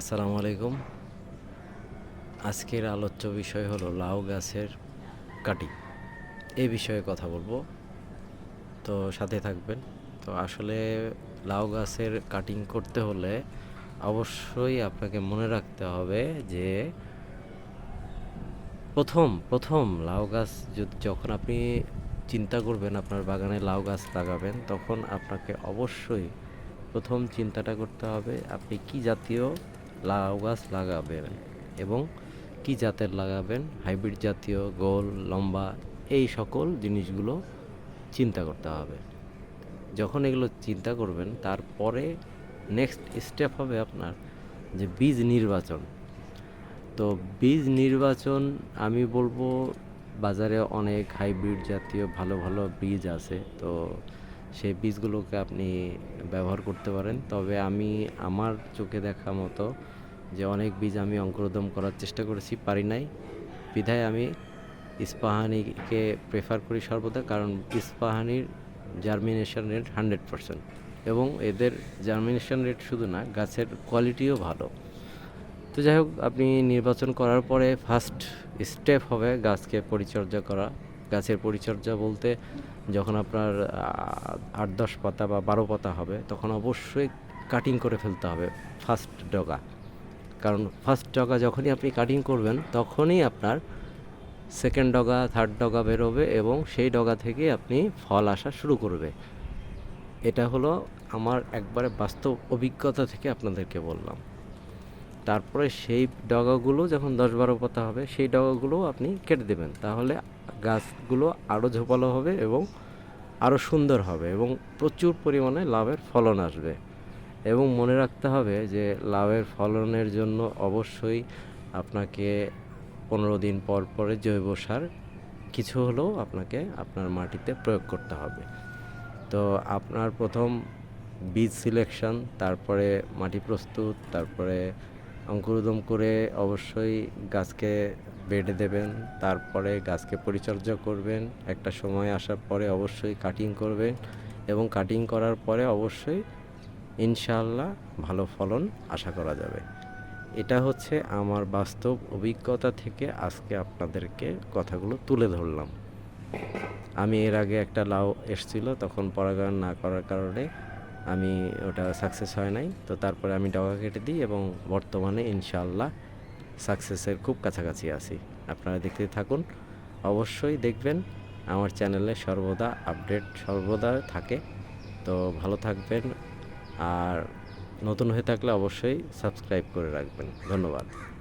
আসসালামু আলাইকুম। আজকের আলোচ্য বিষয় হলো লাউ গাছের কাটিং। এই বিষয়ে কথা বলব। তো সাথে থাকবেন। তো আসলে লাউ গাছের কাটিং করতে হলে অবশ্যই আপনাকে মনে রাখতে হবে যে প্রথম প্রথম লাউ গাছ যখন আপনি চিন্তা করবেন আপনার বাগানে লাউ গাছ লাগাবেন, তখন আপনাকে অবশ্যই প্রথম চিন্তাটা করতে হবে আপনি কি জাতীয় লাউ গাছ লাগাবেন এবং কি জাতের লাগাবেন? হাইব্রিড জাতীয়, গোল, লম্বা, এই সকল জিনিসগুলো চিন্তা করতে হবে। যখন এগুলো চিন্তা করবেন, তারপরে নেক্সট স্টেপ হবে আপনার যে বীজ নির্বাচন। তো বীজ নির্বাচন আমি বলব, বাজারে অনেক হাইব্রিড জাতীয় ভালো ভালো বীজ আছে। তো সেই বীজগুলোকে আপনি ব্যবহার করতে পারেন। তবে আমি আমার চোখে দেখা মতো যে অনেক বীজ আমি অঙ্কুরোদম করার চেষ্টা করেছি, পারি নাই। বিধায় আমি ইস্পাহানিকে প্রেফার করি সর্বদা, কারণ ইস্পাহানির জার্মিনেশন রেট হান্ড্রেড পারসেন্ট এবং এদের জার্মিনেশন রেট শুধু না, গাছের কোয়ালিটিও ভালো। তো যাই হোক, আপনি নির্বাচন করার পরে ফার্স্ট স্টেপ হবে গাছকে পরিচর্যা করা। গাছের পরিচর্যা বলতে যখন আপনার আট দশ পাতা বা বারো পাতা হবে, তখন অবশ্যই কাটিং করে ফেলতে হবে ফার্স্ট ডগা। কারণ ফার্স্ট ডগা যখনই আপনি কাটিং করবেন, তখনই আপনার সেকেন্ড ডগা থার্ড ডগা বেরোবে এবং সেই ডগা থেকে আপনি ফল আসা শুরু করবে। এটা হলো আমার একবারে বাস্তব অভিজ্ঞতা থেকে আপনাদেরকে বললাম। তারপরে সেই ডগাগুলো যখন দশ বারো পাতা হবে, সেই ডগাগুলো আপনি কেটে দেবেন। তাহলে গাছগুলো আরও ঝোপালো হবে এবং আরও সুন্দর হবে এবং প্রচুর পরিমাণে লাভের ফলন আসবে। এবং মনে রাখতে হবে যে লাভের ফলনের জন্য অবশ্যই আপনাকে পনেরো দিন পর পরে জৈব সার, কিছু হলেও আপনাকে আপনার মাটিতে প্রয়োগ করতে হবে। তো আপনার প্রথম বীজ সিলেকশন তারপরে মাটি প্রস্তুত, তারপরে অঙ্কুরোদম করে অবশ্যই গাছকে বেডে দেবেন, তারপরে গাছকে পরিচর্যা করবেন, একটা সময় আসার পরে অবশ্যই কাটিং করবেন এবং কাটিং করার পরে অবশ্যই ইনশাআল্লাহ ভালো ফলন আশা করা যাবে। এটা হচ্ছে আমার বাস্তব অভিজ্ঞতা থেকে আজকে আপনাদেরকে কথাগুলো তুলে ধরলাম। আমি এর আগে একটা লাউ এসছিল, তখন পরাগায়ন না করার কারণে আমি ওটা সাকসেস হয় নাই। তো তারপরে আমি ডগা কেটে দিই এবং বর্তমানে ইনশাআল্লাহ সাকসেসের খুব কাছাকাছি আছি। আপনারা দেখতে থাকুন। অবশ্যই দেখবেন আমার চ্যানেলে সর্বদা আপডেট সর্বদা থাকে। তো ভালো থাকবেন আর নতুন হয়ে থাকলে অবশ্যই সাবস্ক্রাইব করে রাখবেন। ধন্যবাদ।